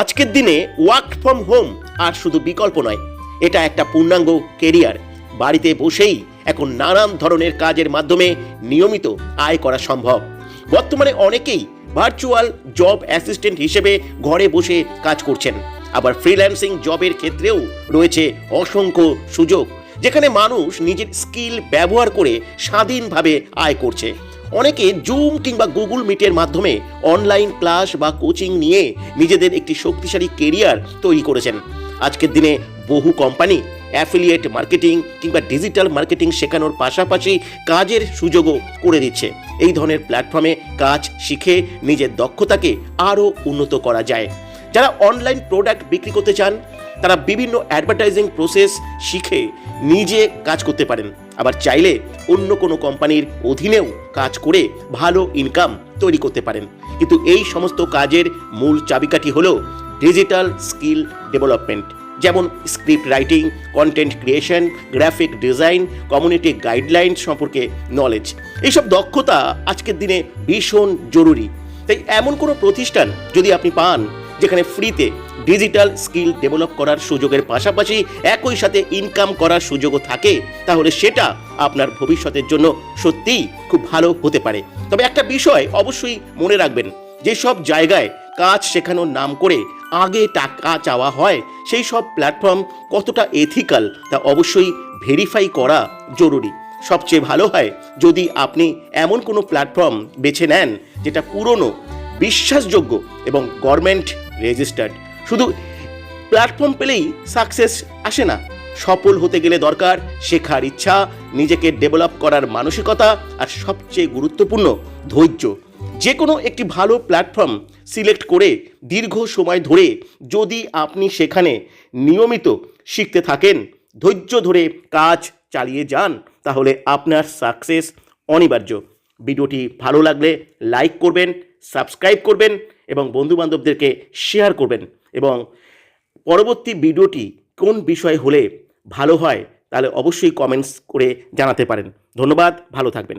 আজকের দিনে work from home আর শুধু বিকল্প নয়, এটা একটা পূর্ণাঙ্গ কেরিয়ার বাড়িতে বসেই এখন নানান ধরনের কাজের মাধ্যমে নিয়মিত আয় করা সম্ভব। বর্তমানে অনেকেই ভার্চুয়াল জব অ্যাসিস্ট্যান্ট হিসেবে ঘরে বসে কাজ করছেন। আবার ফ্রিল্যান্সিং জবের ক্ষেত্রেও রয়েছে অসংখ্য সুযোগ, যেখানে মানুষ নিজের স্কিল ব্যবহার করে স্বাধীনভাবে আয় করছে। অনেকে জুম কিংবা গুগল মিটের মাধ্যমে অনলাইন ক্লাস বা কোচিং নিয়ে নিজেদের একটি শক্তিশালী কেরিয়ার তৈরি করেছেন। আজকের দিনে বহু কোম্পানি অ্যাফিলিয়েট মার্কেটিং কিংবা ডিজিটাল মার্কেটিং শেখানোর পাশাপাশি কাজের সুযোগও করে দিচ্ছে। এই ধরনের প্ল্যাটফর্মে কাজ শিখে নিজের দক্ষতাকে আরও উন্নত করা যায়। যারা অনলাইন প্রোডাক্ট বিক্রি করতে চান, তারা বিভিন্ন অ্যাডভার্টাইজিং প্রসেস শিখে নিজে কাজ করতে পারেন। আবার চাইলে অন্য কোনো কোম্পানির অধীনেও কাজ করে ভালো ইনকাম তৈরি করতে পারেন। কিন্তু এই সমস্ত কাজের মূল চাবিকাঠি হল ডিজিটাল স্কিল ডেভেলপমেন্ট যেমন script writing content creation graphic design community guideline সম্পর্কে নলেজ এইসব দক্ষতা আজকের দিনে ভীষণ জরুরি। তাই এমন কোনো প্রতিষ্ঠান যদি আপনি পান যেখানে ফ্রিতে ডিজিটাল স্কিল ডেভেলপ করার সুযোগের পাশাপাশি একই সাথে ইনকাম করার সুযোগও থাকে, তাহলে সেটা আপনার ভবিষ্যতের জন্য সত্যিই খুব ভালো হতে পারে। তবে একটা বিষয় অবশ্যই মনে রাখবেন, যেসব জায়গায় কাজ শেখানোর নাম করে আগে টাকা চাওয়া হয়, সেই সব প্ল্যাটফর্ম কতটা এথিক্যাল তা অবশ্যই ভেরিফাই করা জরুরি। সবচেয়ে ভালো হয় যদি আপনি এমন কোনো প্ল্যাটফর্ম বেছে নেন, যেটা পুরনো, বিশ্বাসযোগ্য এবং গভর্নমেন্ট রেজিস্টার্ড শুধু প্ল্যাটফর্ম পেলেই সাকসেস আসে না। সফল হতে গেলে দরকার শেখার ইচ্ছা, নিজেকে ডেভেলপ করার মানসিকতা আর সবচেয়ে গুরুত্বপূর্ণ ধৈর্য। যে কোনো একটি ভালো প্ল্যাটফর্ম সিলেক্ট করে দীর্ঘ সময় ধরে যদি আপনি সেখানে নিয়মিত শিখতে থাকেন, ধৈর্য ধরে কাজ চালিয়ে যান, তাহলে আপনার সাকসেস অনিবার্য। ভিডিওটি ভালো লাগলে লাইক করবেন সাবস্ক্রাইব করবেন এবং বন্ধুবান্ধবদেরকে শেয়ার করবেন এবং পরবর্তী ভিডিওটি কোন বিষয় হলে ভালো হয় তাহলে অবশ্যই কমেন্টস করে জানাতে পারেন। ধন্যবাদ, ভালো থাকবেন।